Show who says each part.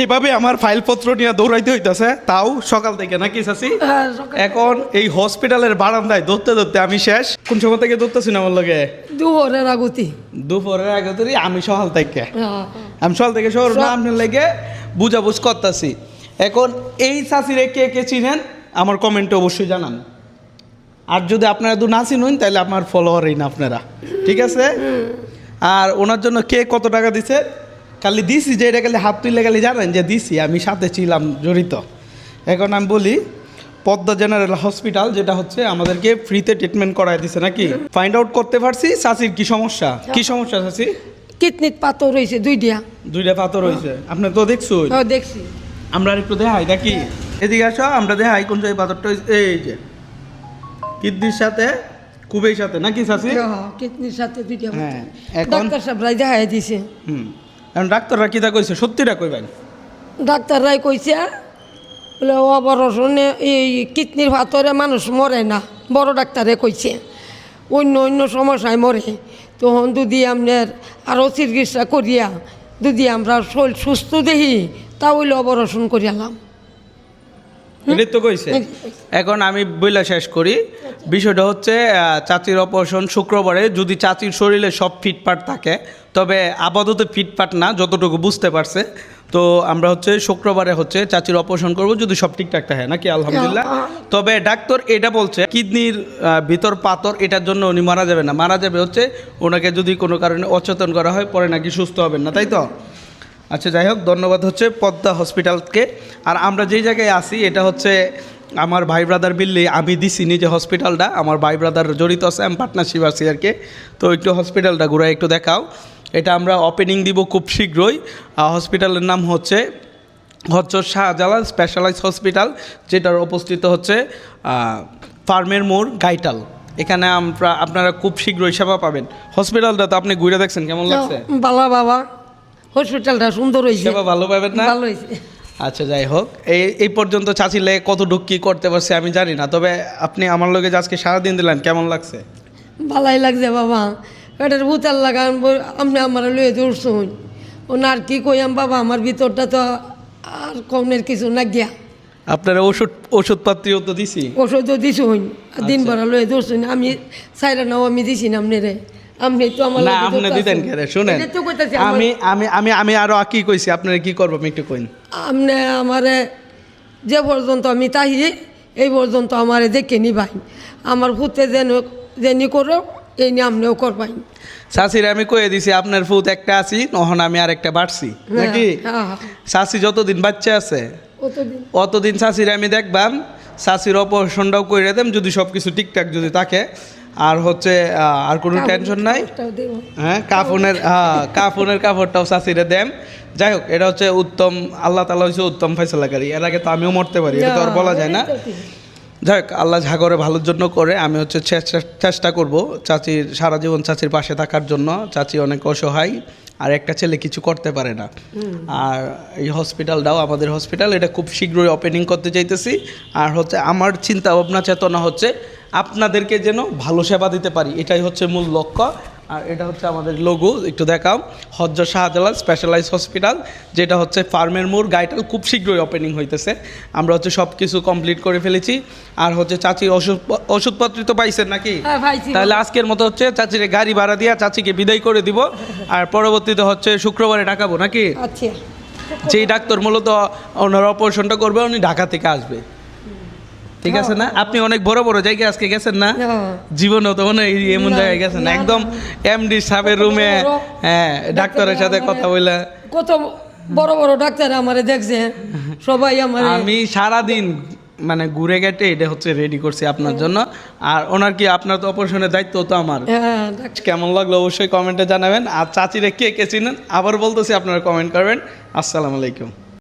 Speaker 1: এইভাবে আমার ফাইলপত্র নিয়ে দৌড়াইতে হইতেছে তাও সকাল থেকে নাকি চাচি?
Speaker 2: হ্যাঁ,
Speaker 1: এখন এই হসপিটালের বারান্দায় ধরতে ধরতে আমি শেষ। কোন সময় থেকে ধরতেছি না আমার লগে?
Speaker 2: দুপুরের আগতি।
Speaker 1: দুপুরের আগে ধরি আমি সকাল থেকে।
Speaker 2: হ্যাঁ,
Speaker 1: আমি সকাল থেকে শহর না আপনার লেগে বুঝাবুঝ করতেছি। এখন এই চাষিরে কে কে চিনেন আমার কমেন্টে অবশ্যই জানান। আর যদি আপনারা দু না চিনুন তাহলে আমার ফলোয়ারই না আপনারা। ঠিক আছে? আর ওনার জন্য কে কত টাকা দিছে খালি দিছি যে এটা খালি হাত তুলে খালি জানেন যে দিছি আমি সাথে ছিলাম জড়িত। এখন আমি বলি পদ্মা জেনারেল হসপিটাল যেটা হচ্ছে আমাদেরকে ফ্রিতে ট্রিটমেন্ট করায় দিছে নাকি? ফাইন্ড আউট করতে পারছি চাষির কি সমস্যা? কি সমস্যা চাষি
Speaker 2: কিডনিত পাথর রয়েছে দুই দিয়া।
Speaker 1: দুইটা পাথর হয়েছে। আপনি তো দেখছুন
Speaker 2: হ্যাঁ, দেখছি।
Speaker 1: আমরা একটু দেখাই নাকি এদিকে আসো আমরা দেখাই কোন জায়গায় পাথরটা এই যে কিডনির সাথে কুবের সাথে নাকি চাষি
Speaker 2: হ্যাঁ, কিডনির সাথে দুইটা
Speaker 1: হ্যাঁ,
Speaker 2: ডাক্তার সাহেবরাই দেখাই দিছে।
Speaker 1: হুম। এখন ডাক্তাররা তা কইছে? সত্যিটা কইবেন
Speaker 2: ডাক্তাররাই কইছে, বলে অপারেশনে এই কিডনির পাথরে মানুষ মরে না। বড় ডাক্তারে কইছে, অন্য অন্য সমস্যায় মরে। তখন যদি আপনার আরও চিকিৎসা করিয়া, যদি আমরা শরীর সুস্থ দেখি তাহলে অপারেশন করিয়ালাম
Speaker 1: এটাই তো কইছে? এখন আমি বইলা শেষ করি। বিষয়টা হচ্ছে চাচির অপারেশন শুক্রবারে। যদি চাচির শরীরে সব ফিটফাট থাকে তবে আপাতত ফিটফাট না যতটুকু বুঝতে পারছে। তো আমরা হচ্ছে শুক্রবারে হচ্ছে চাচির অপারেশন করব যদি সব ঠিকঠাক থাকে নাকি? আলহামদুলিল্লাহ। তবে ডাক্তার এটা বলছে কিডনির ভিতর পাথর এটার জন্য উনি মারা যাবে না। মারা যাবে হচ্ছে ওনাকে যদি কোনো কারণে অচেতন করা হয় পরে নাকি সুস্থ হবেন না তাই তো? আচ্ছা যাই হোক ধন্যবাদ হচ্ছে পদ্মা হসপিটালকে। আর আমরা যেই জায়গায় আছি এটা হচ্ছে আমার ভাই ব্রাদার বিল্লি আমি দিছি নিজে হসপিটালটা। আমার ভাই ব্রাদার জড়িত আছে আমি পার্টনারশিপ আছি আর কি তো একটু হসপিটালটা ঘুরে একটু দেখাও। এটা আমরা ওপেনিং দিব খুব শীঘ্রই। হসপিটালের নাম হচ্ছে হচ্ছে শাহজালাল স্পেশালাইজ হসপিটাল যেটার উপস্থিত হচ্ছে ফার্মের মোড় গাইটাল। এখানে আমরা আপনারা খুব শীঘ্রই সেবা পাবেন। হসপিটালটা তো আপনি ঘুরে দেখছেন কেমন লাগছে?
Speaker 2: বালা বাবা। হসপিটালটা সুন্দর হয়েছে।
Speaker 1: সেবা ভালো পাবেন না?
Speaker 2: ভালো হয়েছে।
Speaker 1: আচ্ছা যাই হোক। এই এই পর্যন্ত চাচিলে কতটুক কি করতে পারছে আমি জানি না তবে আপনি আমার লোকে আজকে সারাদিন দিলেন কেমন লাগছে?
Speaker 2: ভালাই লাগছে বাবা। পেটের ভূতার লাগান আপনি আমার লয়ে দৌড়ছুন ও না আর কি কইয়াম বাবা আমার ভিতরটা তো আর কমের কিছু না গিয়া।
Speaker 1: আপনারা ওষুধ ওষুধপাতিও তো দিছি।
Speaker 2: ওষুধও দিছুন। দিন ভরা লয়ে দৌড়ছুন আমি সাইরা নাও আমি দিছি না আপনি রে আপনি তো আমার
Speaker 1: না আপনি দিতেন কে শুনেন।
Speaker 2: এটা তো কইতাছি
Speaker 1: আমি আমি আমি আমি আরও কি কইছি আপনারা কি করব আমি একটু কইন।
Speaker 2: আপনি আমারে যে পর্যন্ত আমি তাহি এই পর্যন্ত আমারে দেখে নিবাই। আমার ভূতে যেন যেনি করো এই নিয়ে আপনিও করবাই।
Speaker 1: শাশির আমি কয়ে দিছি আপনার ফুত একটা আছি নহন আমি আর একটা বাড়ছি নাকি?
Speaker 2: হ্যাঁ, হ্যাঁ।
Speaker 1: শাশি যতদিন বাচ্চা আছে অতদিন। শাশির আমি দেখবাম শাশির অপারেশনটাও করে দেম যদি সব কিছু ঠিকঠাক যদি থাকে। আর হচ্ছে আর কোনো টেনশন নাই। হ্যাঁ কাফনের হ্যাঁ কাফনের কাপড়টাও শাশিরে দেন যাই হোক এটা হচ্ছে উত্তম আল্লাহ তালা হচ্ছে উত্তম ফয়সলাকারী। এর আগে তো আমিও মরতে পারি এটা তো আর বলা যায় না। যাই হোক আল্লাহ ঝাগরে ভালোর জন্য করে আমি হচ্ছে চেষ্টা- চেষ্টা করব চাচির সারা জীবন চাচির পাশে থাকার জন্য। চাচি অনেক অসহায় আর একটা ছেলে কিছু করতে পারে না। আর এই হসপিটালটাও আমাদের হসপিটাল এটা খুব শীঘ্রই ওপেনিং করতে চাইতেছি। আর হচ্ছে আমার চিন্তা ভাবনা চেতনা হচ্ছে আপনাদেরকে যেন ভালো সেবা দিতে পারি। এটাই হচ্ছে মূল লক্ষ্য। আর এটা হচ্ছে আমাদের লোগো একটু দেখাও। হজ্জ শাহজালাল স্পেশালাইজ হসপিটাল যেটা হচ্ছে ফার্মের মোড়। গাইটাল খুব শীঘ্রই ওপেনিং হইতেছে। আমরা হচ্ছে সব কিছু কমপ্লিট করে ফেলেছি। আর হচ্ছে চাচির ওষুধ ওষুধপত্র তো পাইছেন নাকি?
Speaker 2: হ্যাঁ,
Speaker 1: তাহলে আজকের মতো হচ্ছে চাচিরে গাড়ি ভাড়া দিয়া চাচিকে বিদায় করে দিব। আর পরবর্তীতে হচ্ছে শুক্রবারে ডাকাবো নাকি?
Speaker 2: আচ্ছা।
Speaker 1: যেই ডাক্তার মূলত ওনার অপারেশনটা করবে উনি ঢাকা থেকে আসবে। ঠিক আছে না? আপনি অনেক বড় বড় জায়গায় আজকে গেছেন না?
Speaker 2: হ্যাঁ।
Speaker 1: জীবনেও তো মনে হয় এমন জায়গায় গেছেন একদম এমডি সাহেবের রুমে হ্যাঁ ডাক্তারের সাথে কথা বলে
Speaker 2: কত বড় বড় ডাক্তার আমারে দেখছে। সবাই আমার
Speaker 1: আমি সারা দিন মানে ঘুরে গেটে এটা হচ্ছে রেডি করছি আপনার জন্য। আর ওনার কি আপনার তো অপারেশনের দায়িত্ব তো আমার?
Speaker 2: হ্যাঁ
Speaker 1: কেমন লাগল অবশ্যই কমেন্টে জানাবেন। আর চাচিরে কে কে চিনেন? আবার বলতেছি আপনারা কমেন্ট করবেন। আসসালামু আলাইকুম।